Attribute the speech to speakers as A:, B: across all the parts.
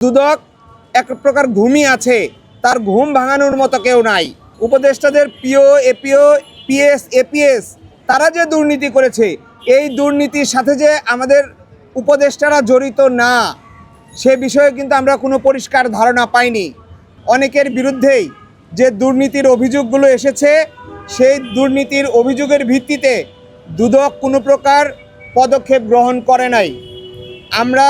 A: দুদক, এক প্রকার ঘুমই আছে। তার ঘুম ভাঙানোর মতো কেউ নাই। উপদেষ্টাদের পিও, এপিও, পিএস, এপিএস, তারা যে দুর্নীতি করেছে, এই দুর্নীতির সাথে যে আমাদের উপদেষ্টারা জড়িত না, সে বিষয়ে কিন্তু আমরা কোনো পরিষ্কার ধারণা পাইনি। অনেকের বিরুদ্ধেই যে দুর্নীতির অভিযোগগুলো এসেছে, সেই দুর্নীতির অভিযোগের ভিত্তিতে দুদক কোনো প্রকার পদক্ষেপ গ্রহণ করে নাই। আমরা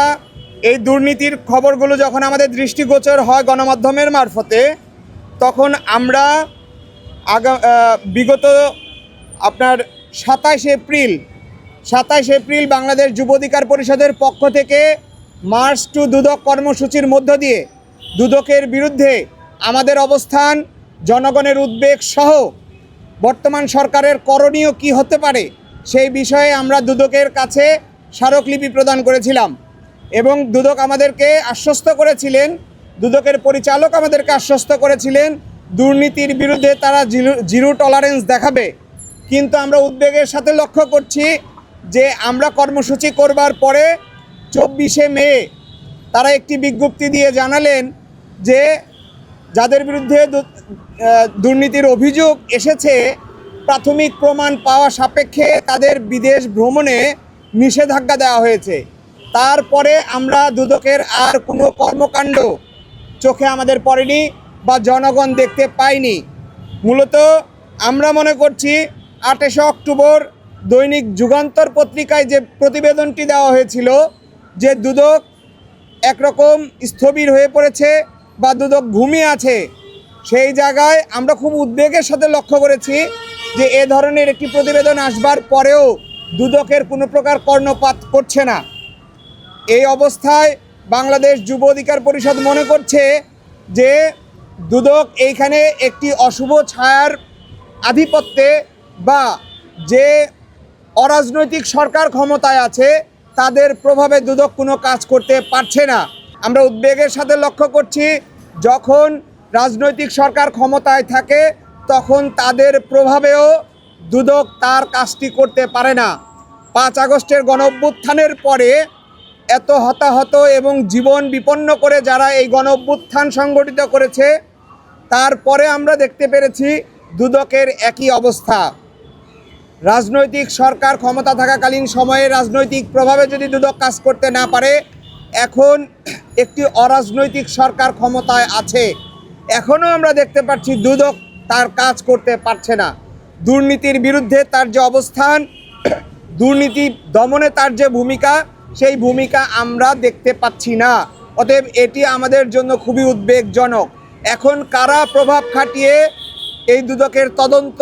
A: এই দুর্নীতির খবরগুলো যখন আমাদের দৃষ্টিগোচর হয় গণমাধ্যমের মারফতে, তখন আমরা আগা বিগত আপনার সাতাশ এপ্রিল সাতাশ এপ্রিল বাংলাদেশ যুব অধিকার পরিষদের পক্ষ থেকে মার্চ টু দুদক কর্মসূচির মধ্য দিয়ে দুদকের বিরুদ্ধে আমাদের অবস্থান, জনগণের উদ্বেগ সহ বর্তমান সরকারের করণীয় কি হতে পারে, সেই বিষয়ে আমরা দুদকের কাছে স্মারকলিপি প্রদান করেছিলাম। এবং দুদক আমাদেরকে আশ্বস্ত করেছিলেন, দুদকের পরিচালক আমাদেরকে আশ্বস্ত করেছিলেন, দুর্নীতির বিরুদ্ধে তারা জিরো জিরো টলারেন্স দেখাবে। কিন্তু আমরা উদ্বেগের সাথে লক্ষ্য করছি যে আমরা কর্মসূচি করবার পরে চব্বিশে মে তারা একটি বিজ্ঞপ্তি দিয়ে জানালেন যে যাদের বিরুদ্ধে দুর্নীতির অভিযোগ এসেছে, প্রাথমিক প্রমাণ পাওয়া সাপেক্ষে তাদের বিদেশ ভ্রমণে নিষেধাজ্ঞা দেওয়া হয়েছে। তারপরে আমরা দুদকের আর কোনো কর্মকাণ্ড চোখে আমাদের পড়েনি বা জনগণ দেখতে পাইনি মূলত আমরা মনে করছি আঠাশে অক্টোবর দৈনিক যুগান্তর পত্রিকায় যে প্রতিবেদনটি দেওয়া হয়েছিল যে দুদক একরকম স্থবির হয়ে পড়েছে বা দুদক ঘুমিয়ে আছে, সেই জায়গায় আমরা খুব উদ্বেগের সাথে লক্ষ্য করেছি যে এ ধরনের একটি প্রতিবেদন আসবার পরেও দুদকের কোনো প্রকার কর্ণপাত করছে না। এই অবস্থায় বাংলাদেশ যুব অধিকার পরিষদ মনে করছে যে দুদক এইখানে একটি অশুভ ছায়ার আধিপত্যে বা যে অরাজনৈতিক সরকার ক্ষমতায় আছে, তাদের প্রভাবে দুদক কোনো কাজ করতে পারছে না। আমরা উদ্বেগের সাথে লক্ষ্য করছি, যখন রাজনৈতিক সরকার ক্ষমতায় থাকে, তখন তাদের প্রভাবেও দুদক তার কাজটি করতে পারে না। পাঁচ আগস্টের গণ পরে এত হতাহত এবং জীবন বিপন্ন করে যারা এই গণ অভ্যুত্থান সংগঠিত করেছে, তারপরে আমরা দেখতে পেরেছি দুদকের একই অবস্থা। রাজনৈতিক সরকার ক্ষমতা থাকাকালীন সময়ে রাজনৈতিক প্রভাবে যদি দুদক কাজ করতে না পারে, এখন একটি অরাজনৈতিক সরকার ক্ষমতায় আছে। এখনও আমরা দেখতে পাচ্ছি দুদক তার কাজ করতে পারছে না। দুর্নীতির বিরুদ্ধে তার যে অবস্থান, দুর্নীতি দমনে তার যে ভূমিকা সেই ভূমিকা আমরা দেখতে পাচ্ছি না। অতএব এটি আমাদের জন্য খুবই উদ্বেগজনক। এখন কারা প্রভাব খাটিয়ে এই দুদকের তদন্ত,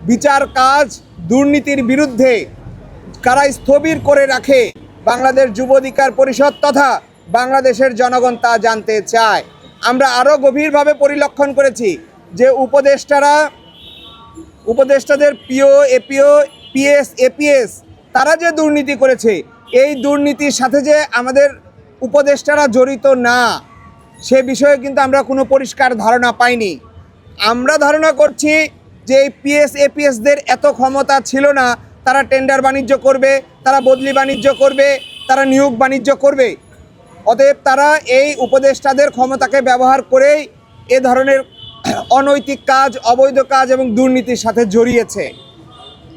A: বিচার কাজ, দুর্নীতির বিরুদ্ধে কারা স্থবির করে রাখে? বাংলাদেশ যুব অধিকার পরিষদ তথা বাংলাদেশের জনগণ তা জানতে চায়। আমরা আরও গভীরভাবে পরিলক্ষণ করেছি যে উপদেষ্টারা, উপদেষ্টাদের পিও, এপিও, পিএস, এপিএস, তারা যে দুর্নীতি করেছে এই দুর্নীতির সাথে যে আমাদের উপদেষ্টারা জড়িত না, সে বিষয়ে কিন্তু আমরা কোনো পরিষ্কার ধারণা পাইনি। আমরা ধারণা করছি যে এই পিএস এপিএসদের এত ক্ষমতা ছিল না, তারা টেন্ডার বাণিজ্য করবে, তারা বদলি বাণিজ্য করবে, তারা নিয়োগ বাণিজ্য করবে। অতএব তারা এই উপদেষ্টাদের ক্ষমতাকে ব্যবহার করেই এ ধরনের অনৈতিক কাজ, অবৈধ কাজ এবং দুর্নীতির সাথে জড়িয়েছে।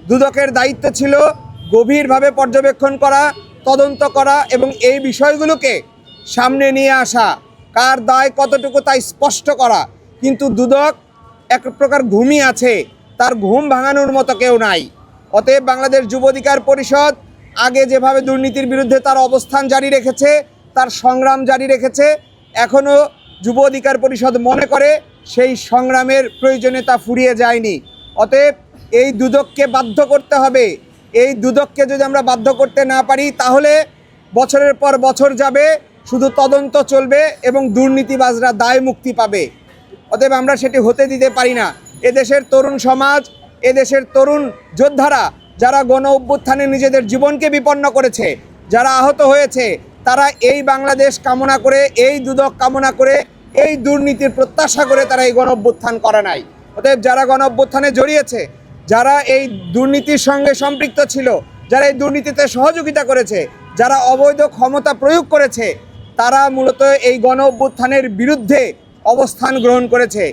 A: দুদকের দায়িত্ব ছিল গভীরভাবে পর্যবেক্ষণ করা, তদন্ত করা এবং এই বিষয়গুলোকে সামনে নিয়ে আসা। কার দায় কতটুকু তাই স্পষ্ট করা। কিন্তু দুদক এক প্রকার ঘুমই আছে। তার ঘুম ভাঙানোর মতো কেউ নাই। অতএব বাংলাদেশ যুব অধিকার পরিষদ আগে যেভাবে দুর্নীতির বিরুদ্ধে তার অবস্থান জারি রেখেছে, তার সংগ্রাম জারি রেখেছে এখনও যুব অধিকার পরিষদ মনে করে সেই সংগ্রামের প্রয়োজনীয়তা ফুরিয়ে যায়নি। অতএব এই দুদককে বাধ্য করতে হবে এই দুদককে যদি আমরা বাধ্য করতে না পারি, তাহলে বছরের পর বছর যাবে, শুধু তদন্ত চলবে এবং দুর্নীতিবাজরা দায় মুক্তি পাবে। অতএব আমরা সেটি হতে দিতে পারি না। এদেশের তরুণ সমাজ, এদেশের তরুণ যোদ্ধারা, যারা গণ অভ্যুত্থানে নিজেদের জীবনকে বিপন্ন করেছে, যারা আহত হয়েছে, তারা এই বাংলাদেশ কামনা করে, এই দুদক কামনা করে, এই দুর্নীতির প্রত্যাশা করে তারা এই গণ অভ্যুত্থান করে নাই। অতএব যারা গণ অভ্যুত্থানে জড়িয়েছে যারা এই দুর্নীতির সঙ্গে সম্পৃক্ত ছিল, যারা এই দুর্নীতিতে সহযোগিতা করেছে, যারা অবৈধ ক্ষমতা প্রয়োগ করেছে, তারা মূলত এই গণ অভ্যুত্থানের বিরুদ্ধে অবস্থান গ্রহণ করেছে।